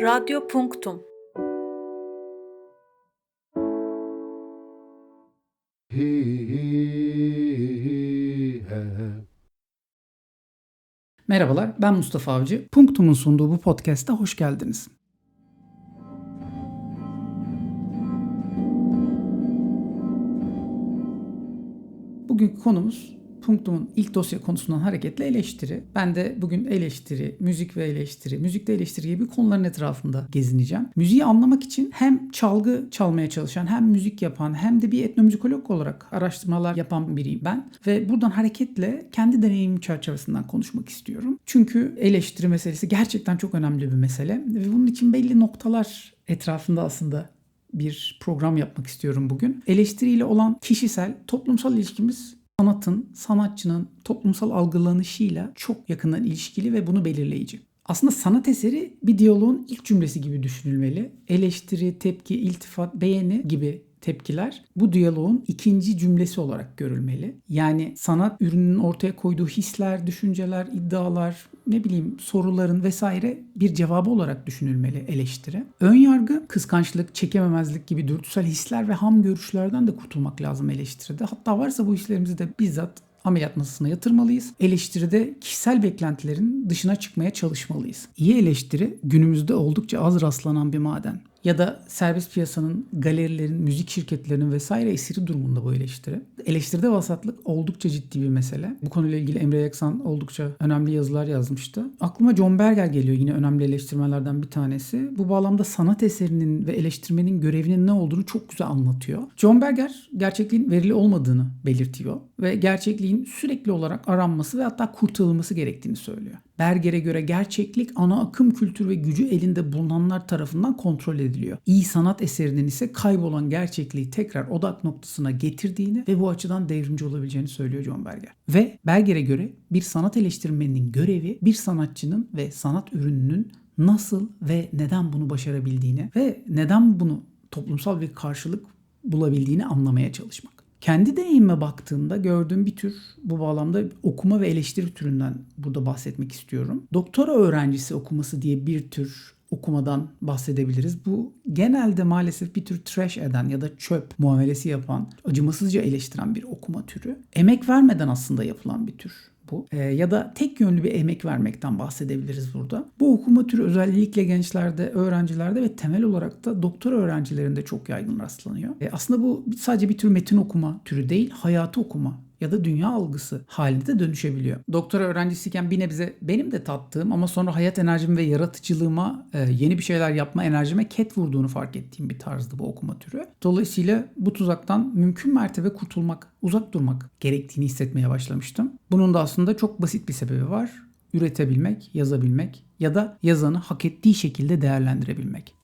Radyo Punktum Merhabalar, ben Mustafa Avcı. Punktum'un sunduğu bu podcast'a hoş geldiniz. Bugünkü konumuz Punktum'un ilk dosya konusundan hareketle eleştiri. Ben de bugün eleştiri, müzik ve eleştiri, müzikte eleştiri gibi konuların etrafında gezineceğim. Müziği anlamak için hem çalgı çalmaya çalışan, hem müzik yapan, hem de bir etnomüzikolog olarak araştırmalar yapan biriyim ben. Ve buradan hareketle kendi deneyimim çerçevesinden konuşmak istiyorum. Çünkü eleştiri meselesi gerçekten çok önemli bir mesele. Ve bunun için belli noktalar etrafında aslında bir program yapmak istiyorum bugün. Eleştiriyle olan kişisel, toplumsal ilişkimiz sanatın, sanatçının toplumsal algılanışıyla çok yakından ilişkili ve bunu belirleyici. Aslında sanat eseri bir diyaloğun ilk cümlesi gibi düşünülmeli. Eleştiri, tepki, iltifat, beğeni gibi tepkiler bu diyaloğun ikinci cümlesi olarak görülmeli. Yani sanat ürününün ortaya koyduğu hisler, düşünceler, iddialar, ne bileyim soruların vesaire bir cevabı olarak düşünülmeli eleştiri. Ön yargı, kıskançlık, çekememezlik gibi dürtüsel hisler ve ham görüşlerden de kurtulmak lazım eleştiride. Hatta varsa bu hislerimizi de bizzat ameliyat masasına yatırmalıyız. Eleştiride kişisel beklentilerin dışına çıkmaya çalışmalıyız. İyi eleştiri günümüzde oldukça az rastlanan bir maden. Ya da serbest piyasanın, galerilerin, müzik şirketlerinin vesaire esiri durumunda bu eleştiri. Eleştiride vasatlık oldukça ciddi bir mesele. Bu konuyla ilgili Emre Yaksan oldukça önemli yazılar yazmıştı. Aklıma John Berger geliyor yine önemli eleştirmenlerden bir tanesi. Bu bağlamda sanat eserinin ve eleştirmenin görevinin ne olduğunu çok güzel anlatıyor. John Berger gerçekliğin verili olmadığını belirtiyor ve gerçekliğin sürekli olarak aranması ve hatta kurtarılması gerektiğini söylüyor. Berger'e göre gerçeklik ana akım kültür ve gücü elinde bulunanlar tarafından kontrol ediliyor. İyi sanat eserinin ise kaybolan gerçekliği tekrar odak noktasına getirdiğini ve bu açıdan devrimci olabileceğini söylüyor John Berger. Ve Berger'e göre bir sanat eleştirmeninin görevi bir sanatçının ve sanat ürününün nasıl ve neden bunu başarabildiğini ve neden bunu toplumsal bir karşılık bulabildiğini anlamaya çalışmak. Kendi deneyime baktığımda gördüğüm bir tür bu bağlamda okuma ve eleştiri türünden burada bahsetmek istiyorum. Doktora öğrencisi okuması diye bir tür okumadan bahsedebiliriz. Bu genelde maalesef bir tür trash eden ya da çöp muamelesi yapan, acımasızca eleştiren bir okuma türü. Emek vermeden aslında yapılan bir tür bu. E, ya da tek yönlü bir emek vermekten bahsedebiliriz burada. Bu okuma türü özellikle gençlerde, öğrencilerde ve temel olarak da doktor öğrencilerinde çok yaygın rastlanıyor. E, aslında bu sadece bir tür metin okuma türü değil, hayatı okuma ya da dünya algısı halinde de dönüşebiliyor. Doktora öğrencisiyken bir nebze benim de tattığım ama sonra hayat enerjim ve yaratıcılığıma e, yeni bir şeyler yapma enerjime ket vurduğunu fark ettiğim bir tarzdı bu okuma türü. Dolayısıyla bu tuzaktan mümkün mertebe kurtulmak, uzak durmak gerektiğini hissetmeye başlamıştım. Bunun da aslında çok basit bir sebebi var. Üretebilmek, yazabilmek ya da yazanı hak ettiği şekilde değerlendirebilmek.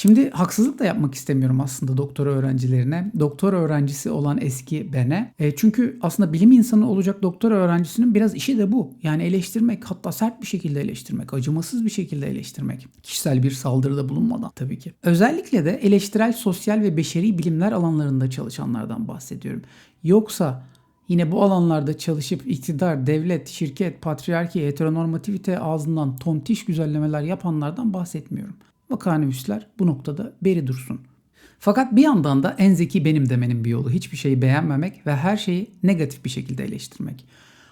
Şimdi haksızlık da yapmak istemiyorum aslında doktora öğrencilerine. Doktora öğrencisi olan eski bene. E, çünkü aslında bilim insanı olacak doktora öğrencisinin biraz işi de bu. Yani eleştirmek hatta sert bir şekilde eleştirmek, acımasız bir şekilde eleştirmek. Kişisel bir saldırıda bulunmadan tabii ki. Özellikle de eleştirel sosyal ve beşeri bilimler alanlarında çalışanlardan bahsediyorum. Yoksa Yine bu alanlarda çalışıp iktidar, devlet, şirket, patriarki, heteronormativite ağzından tontiş güzellemeler yapanlardan bahsetmiyorum. Vakanüvisler bu noktada beri dursun. Fakat bir yandan da en zeki benim demenin bir yolu. Hiçbir şeyi beğenmemek ve her şeyi negatif bir şekilde eleştirmek.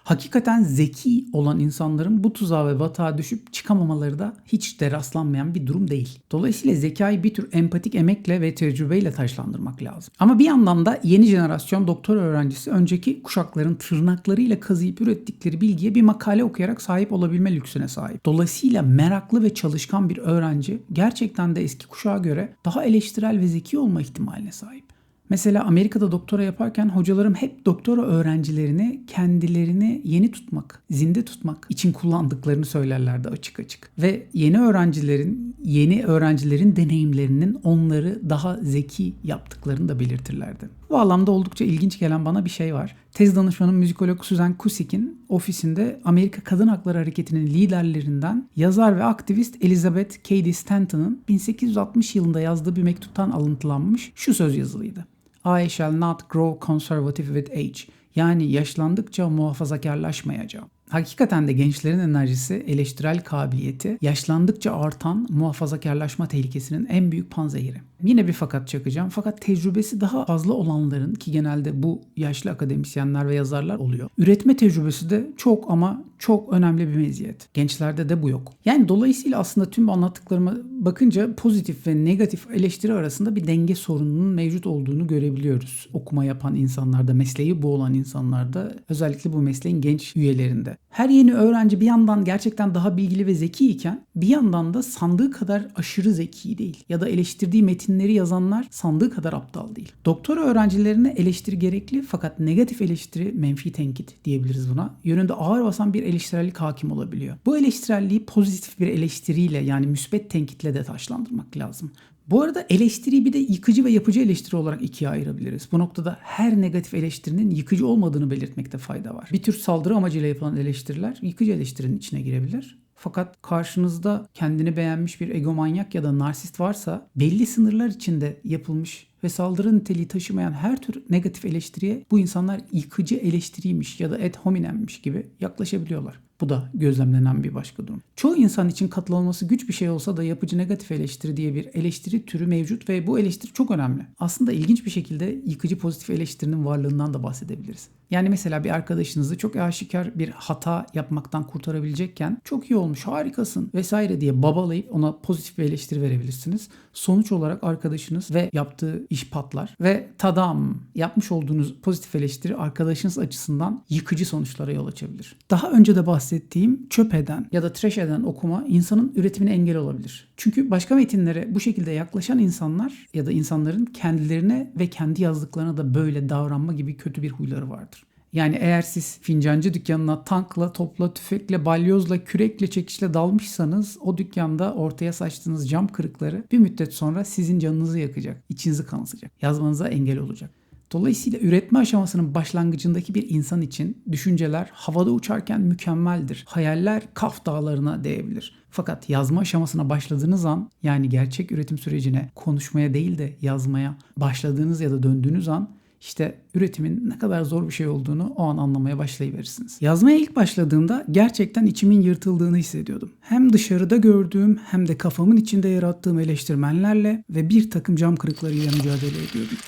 Hakikaten zeki olan insanların bu tuzağa ve batağa düşüp çıkamamaları da hiç de rastlanmayan bir durum değil. Dolayısıyla zekayı bir tür empatik emekle ve tecrübeyle taşlandırmak lazım. Ama bir yandan da yeni jenerasyon doktor öğrencisi önceki kuşakların tırnaklarıyla kazıyıp ürettikleri bilgiye bir makale okuyarak sahip olabilme lüksüne sahip. Dolayısıyla meraklı ve çalışkan bir öğrenci gerçekten de eski kuşağa göre daha eleştirel ve zeki olma ihtimaline sahip. Mesela Amerika'da doktora yaparken hocalarım hep doktora öğrencilerini kendilerini yeni tutmak, zinde tutmak için kullandıklarını söylerlerdi açık açık. Ve yeni öğrencilerin, yeni öğrencilerin deneyimlerinin onları daha zeki yaptıklarını da belirtirlerdi. Bu bağlamda oldukça ilginç gelen bana bir şey var. Tez danışmanım müzikolog Susan Kusik'in ofisinde Amerika Kadın Hakları Hareketi'nin liderlerinden yazar ve aktivist Elizabeth Cady Stanton'ın 1860 yılında yazdığı bir mektuptan alıntılanmış şu söz yazılıydı. I shall not grow conservative with age. Yani yaşlandıkça muhafazakarlaşmayacağım. Hakikaten de gençlerin enerjisi, eleştirel kabiliyeti yaşlandıkça artan muhafazakarlaşma tehlikesinin en büyük panzehiri. Yine bir fakat çakacağım. Fakat tecrübesi daha fazla olanların ki genelde bu yaşlı akademisyenler ve yazarlar oluyor. Üretme tecrübesi de çok ama çok önemli bir meziyet. Gençlerde de bu yok. Yani dolayısıyla aslında tüm bu anlattıklarıma bakınca pozitif ve negatif eleştiri arasında bir denge sorununun mevcut olduğunu görebiliyoruz. Okuma yapan insanlarda, mesleği bu olan insanlarda, özellikle bu mesleğin genç üyelerinde. Her yeni öğrenci bir yandan gerçekten daha bilgili ve zeki iken bir yandan da sandığı kadar aşırı zeki değil. Ya da eleştirdiği metinleri yazanlar sandığı kadar aptal değil. Doktora öğrencilerine eleştiri gerekli fakat negatif eleştiri menfi tenkit diyebiliriz buna. Yönünde ağır basan bir eleştirellik hakim olabiliyor. Bu eleştirelliği pozitif bir eleştiriyle yani müsbet tenkitle de taşlandırmak lazım. Bu arada eleştiriyi bir de yıkıcı ve yapıcı eleştiri olarak ikiye ayırabiliriz. Bu noktada her negatif eleştirinin yıkıcı olmadığını belirtmekte fayda var. Bir tür saldırı amacıyla yapılan eleştiriler yıkıcı eleştirinin içine girebilir. Fakat karşınızda kendini beğenmiş bir egomanyak ya da narsist varsa belli sınırlar içinde yapılmış ve saldırı niteliği taşımayan her tür negatif eleştiriye bu insanlar yıkıcı eleştiriymiş ya da et hominemmiş gibi yaklaşabiliyorlar. Bu da gözlemlenen bir başka durum. Çoğu insan için katlanılması güç bir şey olsa da yapıcı negatif eleştiri diye bir eleştiri türü mevcut ve bu eleştiri çok önemli. Aslında ilginç bir şekilde yıkıcı pozitif eleştirinin varlığından da bahsedebiliriz. Yani mesela bir arkadaşınızı çok aşikar bir hata yapmaktan kurtarabilecekken çok iyi olmuş harikasın vesaire diye babalayıp ona pozitif bir eleştiri verebilirsiniz. Sonuç olarak arkadaşınız ve yaptığı iş patlar ve tadam yapmış olduğunuz pozitif eleştiri arkadaşınız açısından yıkıcı sonuçlara yol açabilir. Daha önce de bahsettiğim çöp eden ya da trash eden okuma insanın üretimine engel olabilir. Çünkü başka metinlere bu şekilde yaklaşan insanlar ya da insanların kendilerine ve kendi yazdıklarına da böyle davranma gibi kötü bir huyları vardır. Yani eğer siz fincancı dükkanına tankla, topla, tüfekle, balyozla, kürekle, çekişle dalmışsanız o dükkanda ortaya saçtığınız cam kırıkları bir müddet sonra sizin canınızı yakacak, içinizi kanatacak, yazmanıza engel olacak. Dolayısıyla üretme aşamasının başlangıcındaki bir insan için düşünceler havada uçarken mükemmeldir. Hayaller kaf dağlarına değebilir. Fakat yazma aşamasına başladığınız an yani gerçek üretim sürecine konuşmaya değil de yazmaya başladığınız ya da döndüğünüz an işte üretimin ne kadar zor bir şey olduğunu o an anlamaya başlayıverirsiniz. Yazmaya ilk başladığımda gerçekten içimin yırtıldığını hissediyordum. Hem dışarıda gördüğüm hem de kafamın içinde yarattığım eleştirmenlerle ve bir takım cam kırıklarıyla mücadele ediyordum.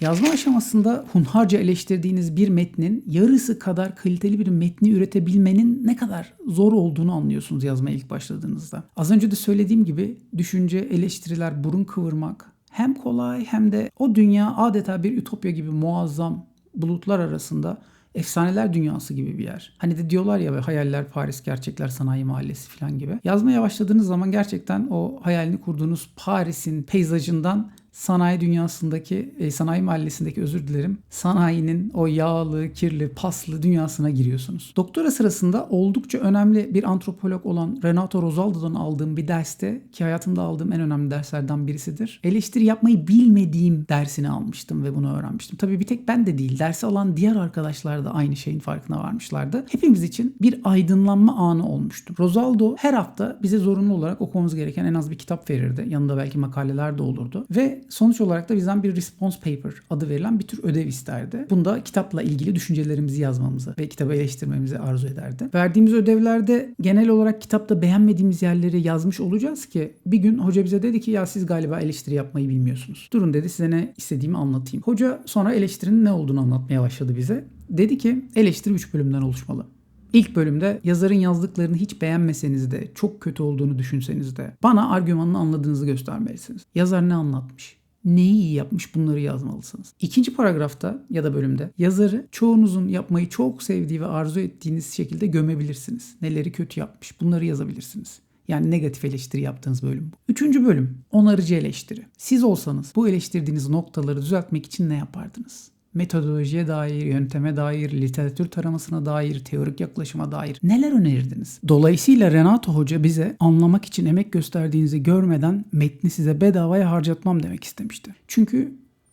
Yazma aşamasında hunharca eleştirdiğiniz bir metnin yarısı kadar kaliteli bir metni üretebilmenin ne kadar zor olduğunu anlıyorsunuz yazmaya ilk başladığınızda. Az önce de söylediğim gibi düşünce, eleştiriler, burun kıvırmak hem kolay hem de o dünya adeta bir ütopya gibi muazzam bulutlar arasında efsaneler dünyası gibi bir yer. Hani de diyorlar ya hayaller Paris, gerçekler sanayi mahallesi falan gibi. Yazmaya başladığınız zaman gerçekten o hayalini kurduğunuz Paris'in peyzajından sanayi dünyasındaki, e, sanayi mahallesindeki özür dilerim, sanayinin o yağlı, kirli, paslı dünyasına giriyorsunuz. Doktora sırasında oldukça önemli bir antropolog olan Renato Rosaldo'dan aldığım bir derste ki hayatımda aldığım en önemli derslerden birisidir. Eleştiri yapmayı bilmediğim dersini almıştım ve bunu öğrenmiştim. Tabii bir tek ben de değil, dersi alan diğer arkadaşlar da aynı şeyin farkına varmışlardı. Hepimiz için bir aydınlanma anı olmuştu. Rosaldo her hafta bize zorunlu olarak okumamız gereken en az bir kitap verirdi. Yanında belki makaleler de olurdu. Sonuç olarak da bizden bir response paper adı verilen bir tür ödev isterdi. Bunda kitapla ilgili düşüncelerimizi yazmamızı ve kitabı eleştirmemizi arzu ederdi. Verdiğimiz ödevlerde genel olarak kitapta beğenmediğimiz yerleri yazmış olacağız ki bir gün hoca bize dedi ki ya siz galiba eleştiri yapmayı bilmiyorsunuz. Durun dedi size ne istediğimi anlatayım. Hoca sonra eleştirinin ne olduğunu anlatmaya başladı bize. Dedi ki eleştiri 3 bölümden oluşmalı. İlk bölümde yazarın yazdıklarını hiç beğenmeseniz de, çok kötü olduğunu düşünseniz de bana argümanını anladığınızı göstermelisiniz. Yazar ne anlatmış? Neyi iyi yapmış bunları yazmalısınız. İkinci paragrafta ya da bölümde yazarı çoğunuzun yapmayı çok sevdiği ve arzu ettiğiniz şekilde gömebilirsiniz. Neleri kötü yapmış bunları yazabilirsiniz. Yani negatif eleştiri yaptığınız bölüm bu. Üçüncü bölüm onarıcı eleştiri. Siz olsanız bu eleştirdiğiniz noktaları düzeltmek için ne yapardınız? Metodolojiye dair, yönteme dair, literatür taramasına dair, teorik yaklaşıma dair neler önerirdiniz? Dolayısıyla Renato Hoca bize anlamak için emek gösterdiğinizi görmeden metni size bedavaya harcatmam demek istemişti. Çünkü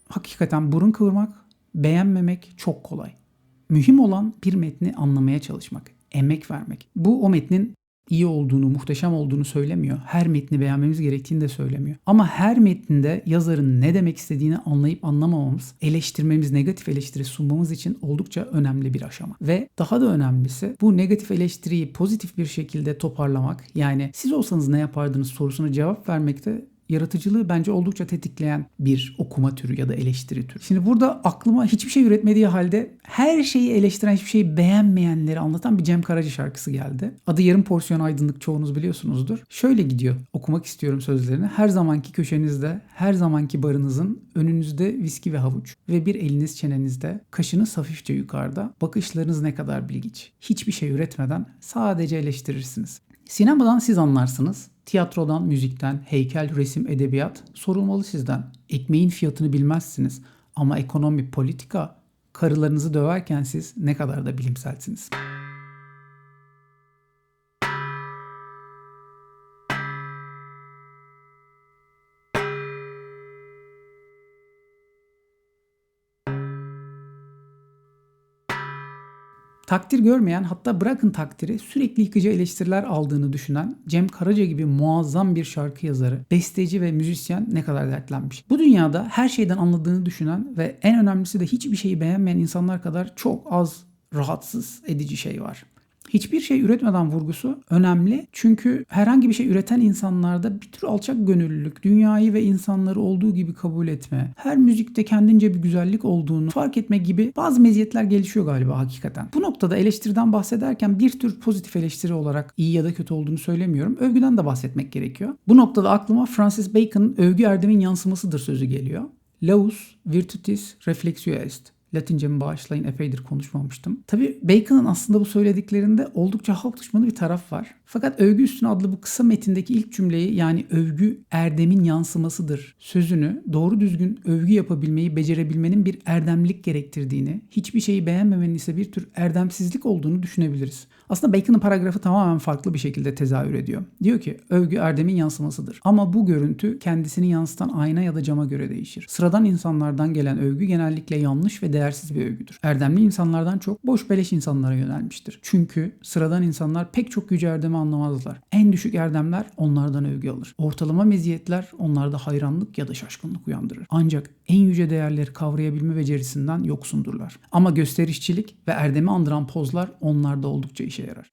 hakikaten burun kıvırmak, beğenmemek çok kolay. Mühim olan bir metni anlamaya çalışmak, emek vermek. Bu o metnin iyi olduğunu, muhteşem olduğunu söylemiyor. Her metni beğenmemiz gerektiğini de söylemiyor. Ama her metninde yazarın ne demek istediğini anlayıp anlamamamız, eleştirmemiz, negatif eleştiri sunmamız için oldukça önemli bir aşama. Ve daha da önemlisi bu negatif eleştiriyi pozitif bir şekilde toparlamak. Yani siz olsanız ne yapardınız sorusuna cevap vermekte yaratıcılığı bence oldukça tetikleyen bir okuma türü ya da eleştiri türü. Şimdi burada aklıma hiçbir şey üretmediği halde her şeyi eleştiren, hiçbir şeyi beğenmeyenleri anlatan bir Cem Karaca şarkısı geldi. Adı Yarım Porsiyon Aydınlık çoğunuz biliyorsunuzdur. Şöyle gidiyor. Okumak istiyorum sözlerini. Her zamanki köşenizde, her zamanki barınızın önünüzde viski ve havuç ve bir eliniz çenenizde, kaşınız hafifçe yukarıda, bakışlarınız ne kadar bilgiç. Hiçbir şey üretmeden sadece eleştirirsiniz. Sinemadan siz anlarsınız. Tiyatrodan, müzikten, heykel, resim, edebiyat sorulmalı sizden. Ekmeğin fiyatını bilmezsiniz ama ekonomi, politika, karılarınızı döverken siz ne kadar da bilimselsiniz. Takdir görmeyen hatta bırakın takdiri sürekli yıkıcı eleştiriler aldığını düşünen Cem Karaca gibi muazzam bir şarkı yazarı, besteci ve müzisyen ne kadar dertlenmiş. Bu dünyada her şeyden anladığını düşünen ve en önemlisi de hiçbir şeyi beğenmeyen insanlar kadar çok az rahatsız edici şey var. Hiçbir şey üretmeden vurgusu önemli. Çünkü herhangi bir şey üreten insanlarda bir tür alçak gönüllülük, dünyayı ve insanları olduğu gibi kabul etme, her müzikte kendince bir güzellik olduğunu fark etme gibi bazı meziyetler gelişiyor galiba hakikaten. Bu noktada eleştiriden bahsederken bir tür pozitif eleştiri olarak iyi ya da kötü olduğunu söylemiyorum. Övgüden de bahsetmek gerekiyor. Bu noktada aklıma Francis Bacon'ın övgü erdemin yansımasıdır sözü geliyor. Laus virtutis reflexio est. Latince mi bağışlayın epeydir konuşmamıştım. Tabi Bacon'ın aslında bu söylediklerinde oldukça halk düşmanı bir taraf var. Fakat övgü üstüne adlı bu kısa metindeki ilk cümleyi yani övgü erdemin yansımasıdır sözünü doğru düzgün övgü yapabilmeyi becerebilmenin bir erdemlik gerektirdiğini, hiçbir şeyi beğenmemenin ise bir tür erdemsizlik olduğunu düşünebiliriz. Aslında Bacon'ın paragrafı tamamen farklı bir şekilde tezahür ediyor. Diyor ki övgü erdemin yansımasıdır. Ama bu görüntü kendisini yansıtan ayna ya da cama göre değişir. Sıradan insanlardan gelen övgü genellikle yanlış ve değersiz bir övgüdür. Erdemli insanlardan çok boş beleş insanlara yönelmiştir. Çünkü sıradan insanlar pek çok yüce erdemi anlamazlar. En düşük erdemler onlardan övgü alır. Ortalama meziyetler onlarda hayranlık ya da şaşkınlık uyandırır. Ancak en yüce değerleri kavrayabilme becerisinden yoksundurlar. Ama gösterişçilik ve erdemi andıran pozlar onlarda oldukça işe yarar.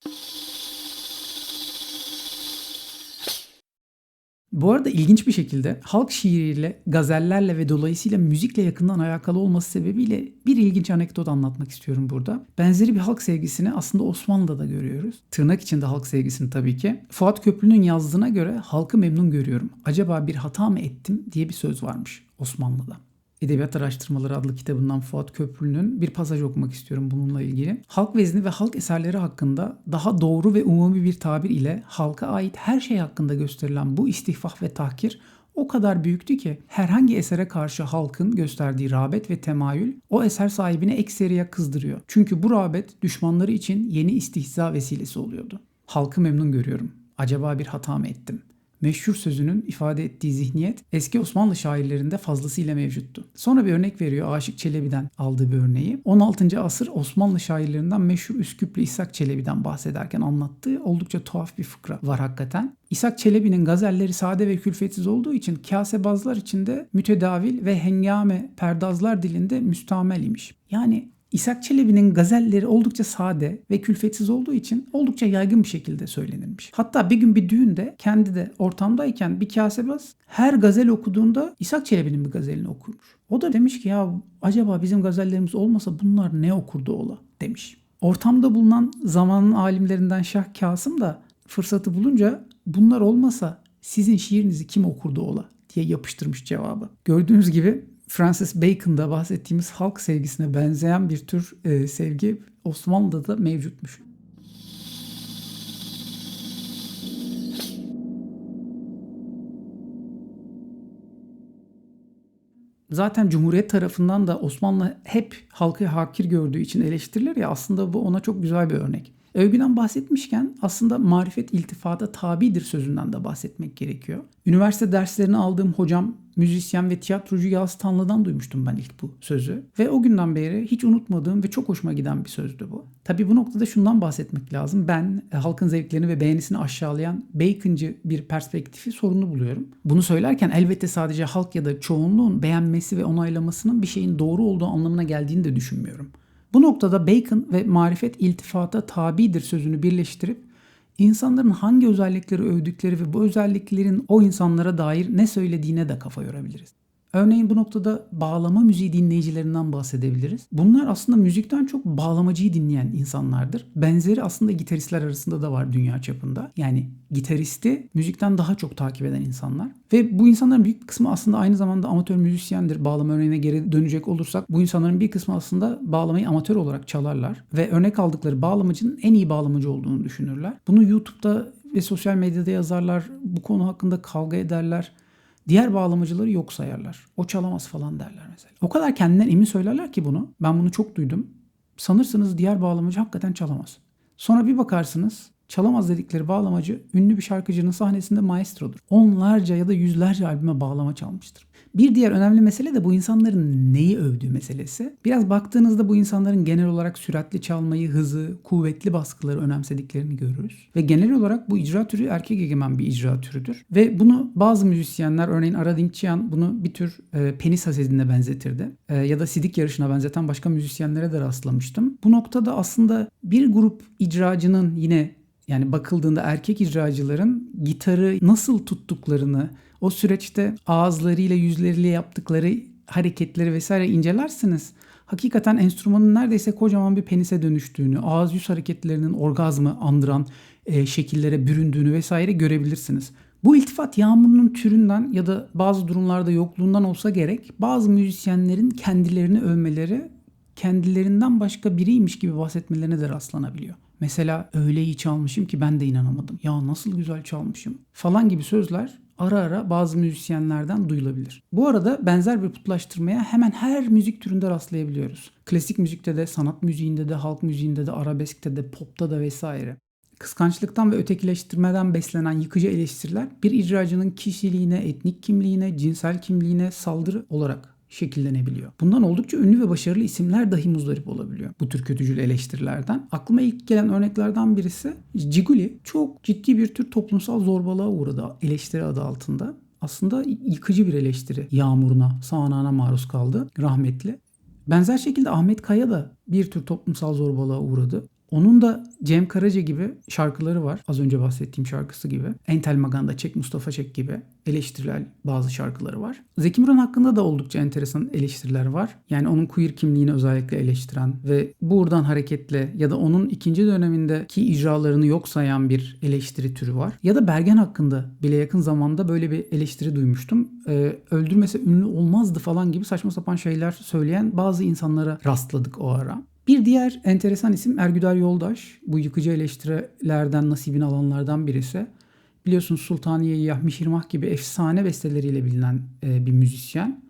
Bu arada ilginç bir şekilde halk şiiriyle, gazellerle ve dolayısıyla müzikle yakından alakalı olması sebebiyle bir ilginç anekdot anlatmak istiyorum burada. Benzeri bir halk sevgisini aslında Osmanlı'da da görüyoruz. Tırnak içinde halk sevgisini tabii ki. Fuat Köprülü'nün yazdığına göre halkı memnun görüyorum. Acaba bir hata mı ettim diye bir söz varmış Osmanlı'da. Edebiyat Araştırmaları adlı kitabından Fuat Köprülü'nün bir pasaj okumak istiyorum bununla ilgili. Halk vezni ve halk eserleri hakkında daha doğru ve umumi bir tabir ile halka ait her şey hakkında gösterilen bu istihfaf ve tahkir o kadar büyüktü ki herhangi esere karşı halkın gösterdiği rağbet ve temayül o eser sahibini ekseriye kızdırıyor. Çünkü bu rağbet düşmanları için yeni istihza vesilesi oluyordu. Halkı memnun görüyorum. Acaba bir hata mı ettim? Meşhur sözünün ifade ettiği zihniyet eski Osmanlı şairlerinde fazlasıyla mevcuttu. Sonra bir örnek veriyor Aşık Çelebi'den aldığı bir örneği. 16. asır Osmanlı şairlerinden meşhur Üsküplü İshak Çelebi'den bahsederken anlattığı oldukça tuhaf bir fıkra var hakikaten. İshak Çelebi'nin gazelleri sade ve külfetsiz olduğu için kasebazlar içinde mütedavil ve hengame perdazlar dilinde müstamel imiş. Yani İshak Çelebi'nin gazelleri oldukça sade ve külfetsiz olduğu için oldukça yaygın bir şekilde söylenilmiş. Hatta bir gün bir düğünde kendi de ortamdayken bir kasebaz her gazel okuduğunda İshak Çelebi'nin bir gazelini okurmuş. O da demiş ki ya acaba bizim gazellerimiz olmasa bunlar ne okurdu ola demiş. Ortamda bulunan zamanın alimlerinden Şah Kasım da fırsatı bulunca bunlar olmasa sizin şiirinizi kim okurdu ola diye yapıştırmış cevabı. Gördüğünüz gibi Francis Bacon'da bahsettiğimiz halk sevgisine benzeyen bir tür e, sevgi Osmanlı'da da mevcutmuş. Zaten Cumhuriyet tarafından da Osmanlı hep halkı hakir gördüğü için eleştirilir ya aslında bu ona çok güzel bir örnek. Övgüden bahsetmişken aslında marifet iltifata tabidir sözünden de bahsetmek gerekiyor. Üniversite derslerini aldığım hocam müzisyen ve tiyatrocu Yağız Tanlı'dan duymuştum ben ilk bu sözü. Ve o günden beri hiç unutmadığım ve çok hoşuma giden bir sözdü bu. Tabi bu noktada şundan bahsetmek lazım. Ben e, halkın zevklerini ve beğenisini aşağılayan Bacon'cı bir perspektifi sorunlu buluyorum. Bunu söylerken elbette sadece halk ya da çoğunluğun beğenmesi ve onaylamasının bir şeyin doğru olduğu anlamına geldiğini de düşünmüyorum. Bu noktada Bacon ve marifet iltifata tabidir sözünü birleştirip insanların hangi özellikleri övdükleri ve bu özelliklerin o insanlara dair ne söylediğine de kafa yorabiliriz. Örneğin bu noktada bağlama müziği dinleyicilerinden bahsedebiliriz. Bunlar aslında müzikten çok bağlamacıyı dinleyen insanlardır. Benzeri aslında gitaristler arasında da var dünya çapında. Yani gitaristi müzikten daha çok takip eden insanlar. Ve bu insanların büyük bir kısmı aslında aynı zamanda amatör müzisyendir. Bağlama örneğine geri dönecek olursak bu insanların bir kısmı aslında bağlamayı amatör olarak çalarlar. Ve örnek aldıkları bağlamacının en iyi bağlamacı olduğunu düşünürler. Bunu YouTube'da ve sosyal medyada yazarlar. Bu konu hakkında kavga ederler. Diğer bağlamacıları yok sayarlar. O çalamaz falan derler mesela. O kadar kendinden emin söylerler ki bunu. Ben bunu çok duydum. Sanırsınız diğer bağlamacı hakikaten çalamaz. Sonra bir bakarsınız çalamaz dedikleri bağlamacı ünlü bir şarkıcının sahnesinde maestrodur. Onlarca ya da yüzlerce albüme bağlama çalmıştır. Bir diğer önemli mesele de bu insanların neyi övdüğü meselesi. Biraz baktığınızda bu insanların genel olarak süratli çalmayı, hızı, kuvvetli baskıları önemsediklerini görürüz. Ve genel olarak bu icra türü erkek egemen bir icra türüdür. Ve bunu bazı müzisyenler örneğin Ara Dinkçiyan bunu bir tür e, penis hasedine benzetirdi. E, ya da sidik yarışına benzeten başka müzisyenlere de rastlamıştım. Bu noktada aslında bir grup icracının yine yani bakıldığında erkek icracıların gitarı nasıl tuttuklarını, o süreçte ağızlarıyla yüzleriyle yaptıkları hareketleri vesaire incelersiniz. Hakikaten enstrümanın neredeyse kocaman bir penise dönüştüğünü, ağız yüz hareketlerinin orgazmı andıran e, şekillere büründüğünü vesaire görebilirsiniz. Bu iltifat yağmurunun türünden ya da bazı durumlarda yokluğundan olsa gerek bazı müzisyenlerin kendilerini övmeleri kendilerinden başka biriymiş gibi bahsetmelerine de rastlanabiliyor. Mesela öyle iyi çalmışım ki ben de inanamadım. Ya nasıl güzel çalmışım falan gibi sözler ara ara bazı müzisyenlerden duyulabilir. Bu arada benzer bir putlaştırmaya hemen her müzik türünde rastlayabiliyoruz. Klasik müzikte de, sanat müziğinde de, halk müziğinde de, arabeskte de, popta da vesaire. Kıskançlıktan ve ötekileştirmeden beslenen yıkıcı eleştiriler bir icracının kişiliğine, etnik kimliğine, cinsel kimliğine saldırı olarak şekillenebiliyor. Bundan oldukça ünlü ve başarılı isimler dahi muzdarip olabiliyor bu tür kötücül eleştirilerden. Aklıma ilk gelen örneklerden birisi Ciguli çok ciddi bir tür toplumsal zorbalığa uğradı eleştiri adı altında. Aslında yıkıcı bir eleştiri yağmuruna, sağanağına maruz kaldı rahmetli. Benzer şekilde Ahmet Kaya da bir tür toplumsal zorbalığa uğradı. Onun da Cem Karaca gibi şarkıları var. Az önce bahsettiğim şarkısı gibi. Entel Maganda Çek, Mustafa Çek gibi eleştirel bazı şarkıları var. Zeki Müren hakkında da oldukça enteresan eleştiriler var. Yani onun queer kimliğini özellikle eleştiren ve buradan hareketle ya da onun ikinci dönemindeki icralarını yok sayan bir eleştiri türü var. Ya da Bergen hakkında bile yakın zamanda böyle bir eleştiri duymuştum. Ee, öldürmese ünlü olmazdı falan gibi saçma sapan şeyler söyleyen bazı insanlara rastladık o ara. Bir diğer enteresan isim Ergüder Yoldaş. Bu yıkıcı eleştirilerden nasibini alanlardan birisi. Biliyorsunuz Sultaniye Yahmi Şirmah gibi efsane besteleriyle bilinen e, bir müzisyen.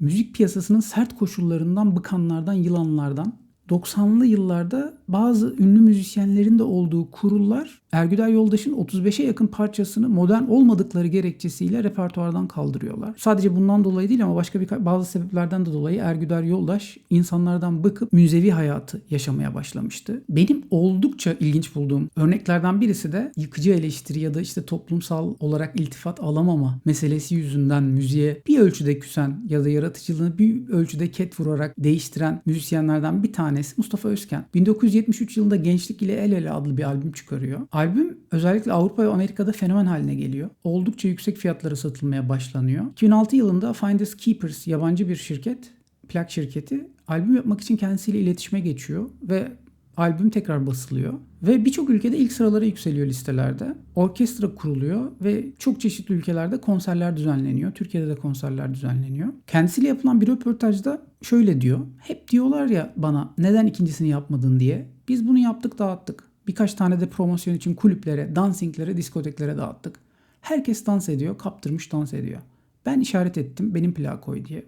Müzik piyasasının sert koşullarından, bıkanlardan, yılanlardan 90'lı yıllarda bazı ünlü müzisyenlerin de olduğu kurullar Ergüder Yoldaş'ın 35'e yakın parçasını modern olmadıkları gerekçesiyle repertuardan kaldırıyorlar. Sadece bundan dolayı değil ama başka bir bazı sebeplerden de dolayı Ergüder Yoldaş insanlardan bıkıp müzevi hayatı yaşamaya başlamıştı. Benim oldukça ilginç bulduğum örneklerden birisi de yıkıcı eleştiri ya da işte toplumsal olarak iltifat alamama meselesi yüzünden müziğe bir ölçüde küsen ya da yaratıcılığını bir ölçüde ket vurarak değiştiren müzisyenlerden bir tanesi Mustafa Özken. 1973 yılında Gençlik ile El Ele adlı bir albüm çıkarıyor. Albüm özellikle Avrupa ve Amerika'da fenomen haline geliyor. Oldukça yüksek fiyatlara satılmaya başlanıyor. 2006 yılında Finders Keepers yabancı bir şirket, plak şirketi albüm yapmak için kendisiyle iletişime geçiyor ve albüm tekrar basılıyor. Ve birçok ülkede ilk sıralara yükseliyor listelerde. Orkestra kuruluyor ve çok çeşitli ülkelerde konserler düzenleniyor. Türkiye'de de konserler düzenleniyor. Kendisiyle yapılan bir röportajda şöyle diyor. Hep diyorlar ya bana neden ikincisini yapmadın diye. Biz bunu yaptık dağıttık. Birkaç tane de promosyon için kulüplere, dansinglere, diskoteklere dağıttık. Herkes dans ediyor, kaptırmış dans ediyor. Ben işaret ettim benim plağı koy diye.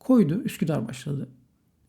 Koydu, Üsküdar başladı.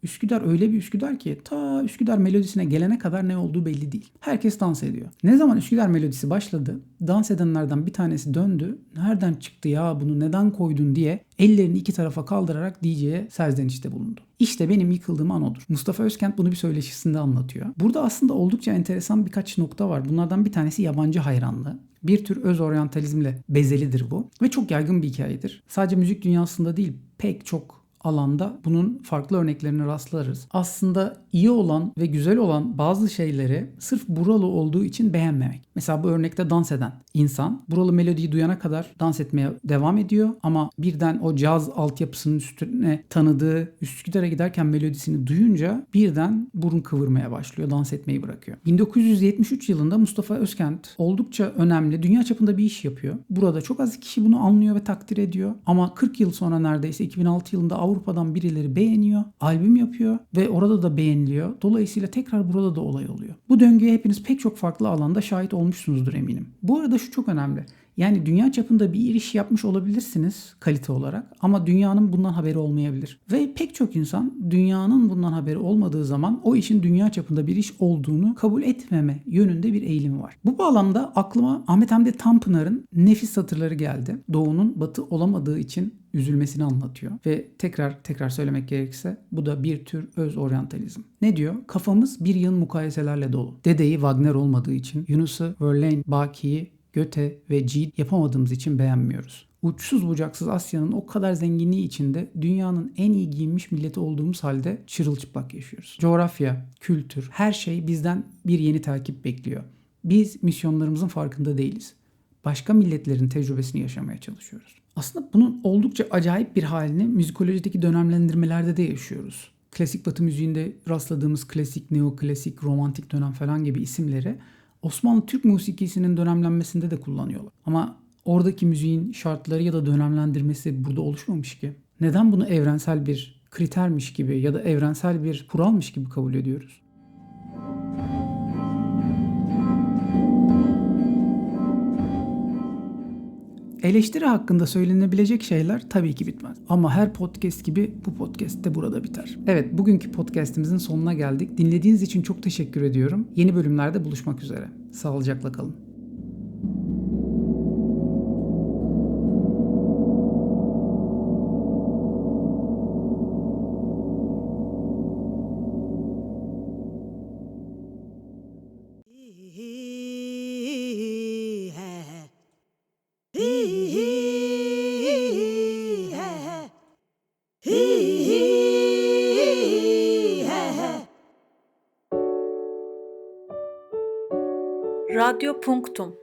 Üsküdar öyle bir Üsküdar ki ta Üsküdar melodisine gelene kadar ne olduğu belli değil. Herkes dans ediyor. Ne zaman Üsküdar melodisi başladı dans edenlerden bir tanesi döndü. Nereden çıktı ya bunu neden koydun diye ellerini iki tarafa kaldırarak DJ'ye serzenişte bulundu. İşte benim yıkıldığım an odur. Mustafa Özkent bunu bir söyleşisinde anlatıyor. Burada aslında oldukça enteresan birkaç nokta var. Bunlardan bir tanesi yabancı hayranlığı. Bir tür öz oryantalizmle bezelidir bu ve çok yaygın bir hikayedir. Sadece müzik dünyasında değil pek çok alanda bunun farklı örneklerine rastlarız. Aslında iyi olan ve güzel olan bazı şeyleri sırf buralı olduğu için beğenmemek. Mesela bu örnekte dans eden insan buralı melodiyi duyana kadar dans etmeye devam ediyor ama birden o caz altyapısının üstüne tanıdığı Üsküdar'a giderken melodisini duyunca birden burun kıvırmaya başlıyor, dans etmeyi bırakıyor. 1973 yılında Mustafa Özkent oldukça önemli, dünya çapında bir iş yapıyor. Burada çok az kişi bunu anlıyor ve takdir ediyor. Ama 40 yıl sonra neredeyse 2006 yılında Avrupa'dan birileri beğeniyor, albüm yapıyor ve orada da beğeniliyor. Dolayısıyla tekrar burada da olay oluyor. Bu döngüye hepiniz pek çok farklı alanda şahit olmuşsunuzdur eminim. Bu arada şu çok önemli. Yani dünya çapında bir iş yapmış olabilirsiniz kalite olarak ama dünyanın bundan haberi olmayabilir. Ve pek çok insan dünyanın bundan haberi olmadığı zaman o işin dünya çapında bir iş olduğunu kabul etmeme yönünde bir eğilim var. Bu bağlamda aklıma Ahmet Hamdi Tanpınar'ın nefis satırları geldi. Doğu'nun batı olamadığı için üzülmesini anlatıyor. Ve tekrar tekrar söylemek gerekirse bu da bir tür öz oryantalizm. Ne diyor? Kafamız bir yığın mukayeselerle dolu. Dedeyi Wagner olmadığı için, Yunus'u Verlaine, Baki'yi Göte ve Cid yapamadığımız için beğenmiyoruz. Uçsuz bucaksız Asya'nın o kadar zenginliği içinde dünyanın en iyi giyinmiş milleti olduğumuz halde çırılçıplak yaşıyoruz. Coğrafya, kültür, her şey bizden bir yeni takip bekliyor. Biz misyonlarımızın farkında değiliz. Başka milletlerin tecrübesini yaşamaya çalışıyoruz. Aslında bunun oldukça acayip bir halini müzikolojideki dönemlendirmelerde de yaşıyoruz. Klasik batı müziğinde rastladığımız klasik, neoklasik, romantik dönem falan gibi isimleri Osmanlı Türk musikisinin dönemlenmesinde de kullanıyorlar. Ama oradaki müziğin şartları ya da dönemlendirmesi burada oluşmamış ki. Neden bunu evrensel bir kritermiş gibi ya da evrensel bir kuralmış gibi kabul ediyoruz? Eleştiri hakkında söylenebilecek şeyler tabii ki bitmez. Ama her podcast gibi bu podcast de burada biter. Evet bugünkü podcastimizin sonuna geldik. Dinlediğiniz için çok teşekkür ediyorum. Yeni bölümlerde buluşmak üzere. Sağlıcakla kalın. Radyo Punktum